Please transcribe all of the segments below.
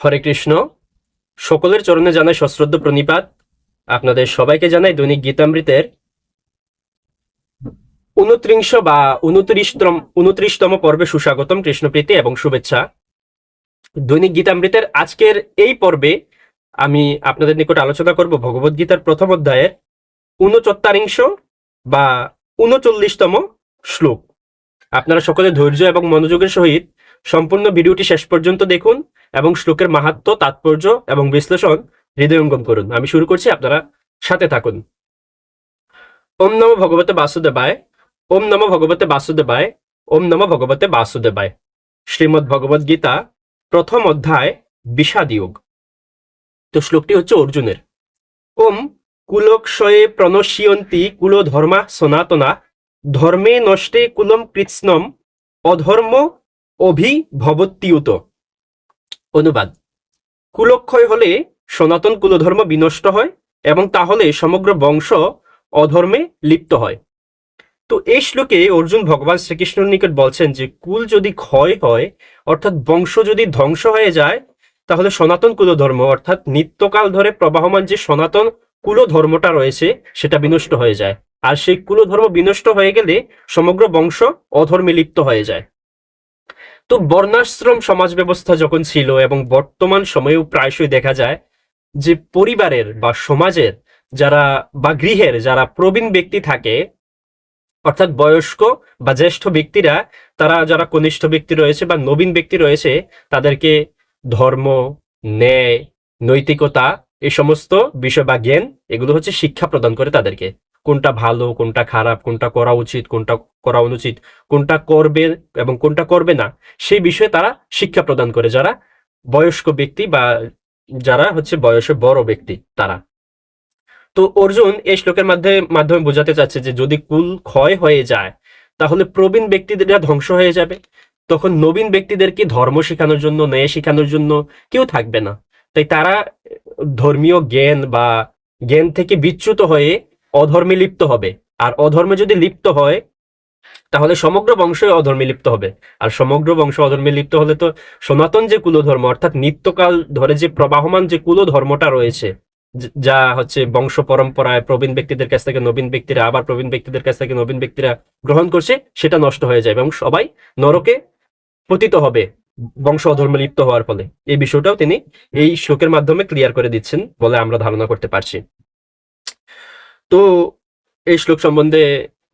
হরে কৃষ্ণ। সকলের চরণে জানাই সশ্রদ্ধ প্রণিপাত। আপনাদের সবাইকে জানাই দৈনিক গীতামৃতের উনত্রিংশ বা উনত্রিশতম উনত্রিশতম পর্বে সুস্বাগতম কৃষ্ণপ্রীতি এবং শুভেচ্ছা। দৈনিক গীতামৃতের আজকের এই পর্বে আমি আপনাদের নিকট আলোচনা করব ভগবদ গীতার প্রথম অধ্যায়ের উনচত্বারিংশ বা উনচল্লিশতম শ্লোক। আপনারা সকলে ধৈর্য এবং মনোযোগের সহিত সম্পূর্ণ ভিডিওটি শেষ পর্যন্ত দেখুন এবং শ্লোকের মাহাত্ম, তাৎপর্য এবং বিশ্লেষণ হৃদয়ঙ্গম করুন। আমি শুরু করছি, আপনারা সাথে থাকুন। ওম নম ভগবতে বাসুদেবায়, ওম নম ভগবতে বাসুদেবায়, ওম নম ভগবতে বাসুদেবায়। শ্রীমদ্ ভগবদ গীতা, প্রথম অধ্যায়, বিষাদয়োগ। তো শ্লোকটি হচ্ছে অর্জুনের। ওম কুলক্ষয়ে প্রণশ্যন্তি কুল ধর্মা সনাতনা, ধর্মে নষ্টে কুলম কৃৎস্নম, অধর্ম অভিভবত্তিউত। অনুবাদ। কুলক্ষয় হলে সনাতন কুলধর্ম বিনষ্ট হয় এবং তাহলে সমগ্র বংশ অধর্মে লিপ্ত হয়। তো এই শ্লোকে অর্জুন ভগবান শ্রীকৃষ্ণর নিকট বলছেন যে, কুল যদি ক্ষয় হয়, অর্থাৎ বংশ যদি ধ্বংস হয়ে যায়, তাহলে সনাতন কুলধর্ম, অর্থাৎ নিত্যকাল ধরে প্রবাহমান যে সনাতন কুলধর্মটা রয়েছে, সেটা বিনষ্ট হয়ে যায়। আর সেই কুলধর্ম বিনষ্ট হয়ে গেলে সমগ্র বংশ অধর্মে লিপ্ত হয়ে যায়। তো বর্ণাশ্রম সমাজ ব্যবস্থা যখন ছিল এবং বর্তমান সময়েও প্রায়শই দেখা যায় যে পরিবারের বা সমাজের যারা বা গৃহের যারা প্রবীণ ব্যক্তি থাকে, অর্থাৎ বয়স্ক বা জ্যেষ্ঠ ব্যক্তিরা, তারা যারা কনিষ্ঠ ব্যক্তি রয়েছে বা নবীন ব্যক্তি রয়েছে, তাদেরকে ধর্ম, ন্যায়, নৈতিকতা এই সমস্ত বিষয় বা জ্ঞান এগুলো হচ্ছে শিক্ষা প্রদান করে তাদেরকে। কোনটা ভালো, কোনটা খারাপ, কোনটা করা উচিত, কোনটা করা অনুচিত, কোনটা করবে এবং কোনটা করবে না, সেই বিষয়ে তারা শিক্ষা প্রদান করে যারা বয়স্ক ব্যক্তি বা যারা হচ্ছে বয়সে বড় ব্যক্তি তারা। তো অর্জুন এই শ্লোকের মাধ্যমে মাধ্যমে বোঝাতে চাচ্ছে যে যদি কুল ক্ষয় হয়ে যায়, তাহলে প্রবীণ ব্যক্তিদের ধ্বংস হয়ে যাবে। তখন নবীন ব্যক্তিদেরকে ধর্ম শেখানোর জন্য, ন্যায় শেখানোর জন্য কেউ থাকবে না? তাই তারা ধর্মীয় জ্ঞান বা জ্ঞান থেকে বিচ্যুত হয়ে অধর্মে লিপ্ত হবে। আর অধর্মে যদি লিপ্ত হয়, তাহলে সমগ্র বংশই অধর্মে লিপ্ত হবে। আর সমগ্র বংশ অধর্মে লিপ্ত হলে তো সনাতন যে কুলধর্ম, অর্থাৎ নিত্যকাল ধরে যে প্রবাহমান যে কুলধর্মটা রয়েছে, যা হচ্ছে বংশ পরম্পরায় প্রবীণ ব্যক্তিদের কাছ থেকে নবীন ব্যক্তিরা, আবার প্রবীণ ব্যক্তিদের কাছ থেকে নবীন ব্যক্তিরা গ্রহণ করছে, সেটা নষ্ট হয়ে যাবে এবং সবাই নরকে পতিত হবে, বংশ অধর্মে লিপ্ত হওয়ার ফলে। এই বিষয়টাও তিনি এই শোকের মাধ্যমে ক্লিয়ার করে দিচ্ছেন বলে আমরা ধারণা করতে পারছি। তো এই শ্লোক সম্বন্ধে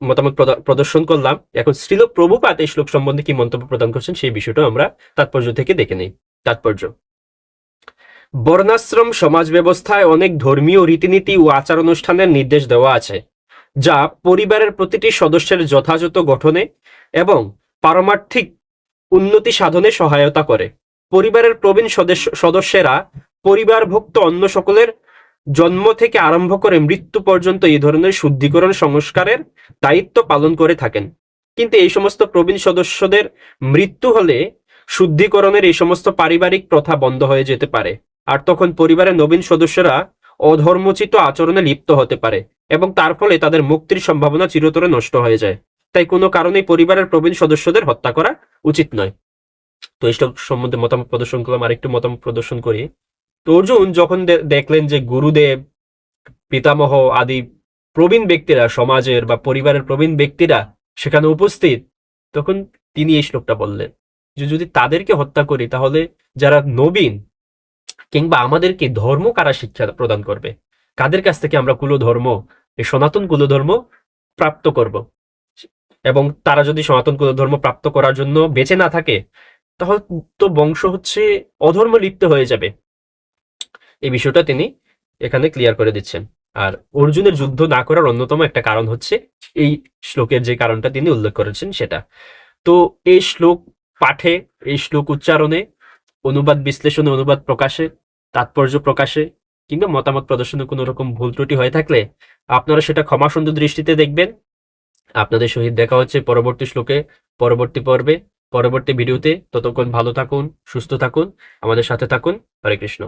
মতামত প্রদর্শন করলাম। এখন শ্রীল প্রভুপাত এই শ্লোক সম্বন্ধে কি মন্তব্য প্রদান করছেন সেই বিষয়টা আমরা তাৎপর্য থেকে দেখে নেই। তাৎপর্য। বর্ণাশ্রম সমাজ ব্যবস্থায় অনেক ধর্মীয় রীতিনীতি ও আচার অনুষ্ঠানের নির্দেশ দেওয়া আছে, যা পরিবারের প্রতিটি সদস্যের যথাযথ গঠনে এবং পারমার্থিক উন্নতি সাধনে সহায়তা করে। পরিবারের প্রবীণ সদস্য সদস্যেরা পরিবারভুক্ত অন্য সকলের জন্ম থেকে আরম্ভ করে মৃত্যু পর্যন্ত এই ধরনের শুদ্ধিকরণ সংস্কারের দায়িত্ব পালন করে থাকেন। কিন্তু এই সমস্ত প্রবীণ সদস্যদের মৃত্যু হলে শুদ্ধিকরণের এই সমস্ত পারিবারিক প্রথা বন্ধ হয়ে যেতে পারে। আর তখন পরিবারের নবীন সদস্যরা অধর্মচিত আচরণে লিপ্ত হতে পারে এবং তার ফলে তাদের মুক্তির সম্ভাবনা চিরতরে নষ্ট হয়ে যায়। তাই কোনো কারণেই পরিবারের প্রবীণ সদস্যদের হত্যা করা উচিত নয়। তো এই সব সম্বন্ধে মতামত প্রদর্শন করলাম। আরেকটু মতামত প্রদর্শন করি। অর্জুন যখন দেখলেন যে গুরুদেব, পিতামহ আদি প্রবীণ ব্যক্তিরা, সমাজের বা পরিবারের প্রবীণ ব্যক্তিরা সেখানে উপস্থিত, তখন তিনি এই শ্লোকটা বললেন যে, যদি তাদেরকে হত্যা করি, তাহলে যারা নবীন কিংবা আমাদেরকে ধর্ম কারা শিক্ষা প্রদান করবে? কাদের কাছ থেকে আমরা কুলো ধর্ম এই সনাতন কুলো ধর্ম প্রাপ্ত করব? এবং তারা যদি সনাতন কুলো ধর্ম প্রাপ্ত করার জন্য বেঁচে না থাকে, তাহলে তো বংশ হচ্ছে অধর্ম লিপ্ত হয়ে যাবে। এই বিষয়টা তিনি এখানে ক্লিয়ার করে দিচ্ছেন। আর অর্জুনের যুদ্ধ না করার অন্যতম একটা কারণ হচ্ছে এই শ্লোকের যে কারণটা তিনি উল্লেখ করেছেন সেটা। তো এই শ্লোক পাঠে, এই শ্লোক উচ্চারণে, অনুবাদ বিশ্লেষণে, অনুবাদ প্রকাশে, তাৎপর্য প্রকাশে কিংবা মতামত প্রদর্শনে কোনো রকম ভুল ত্রুটি হয়ে থাকলে আপনারা সেটা ক্ষমা সুন্দর দৃষ্টিতে দেখবেন। আপনাদের সহিত দেখা হচ্ছে পরবর্তী শ্লোকে, পরবর্তী পর্বে, পরবর্তী ভিডিওতে। ততক্ষণ ভালো থাকুন, সুস্থ থাকুন, আমাদের সাথে থাকুন। হরে কৃষ্ণ।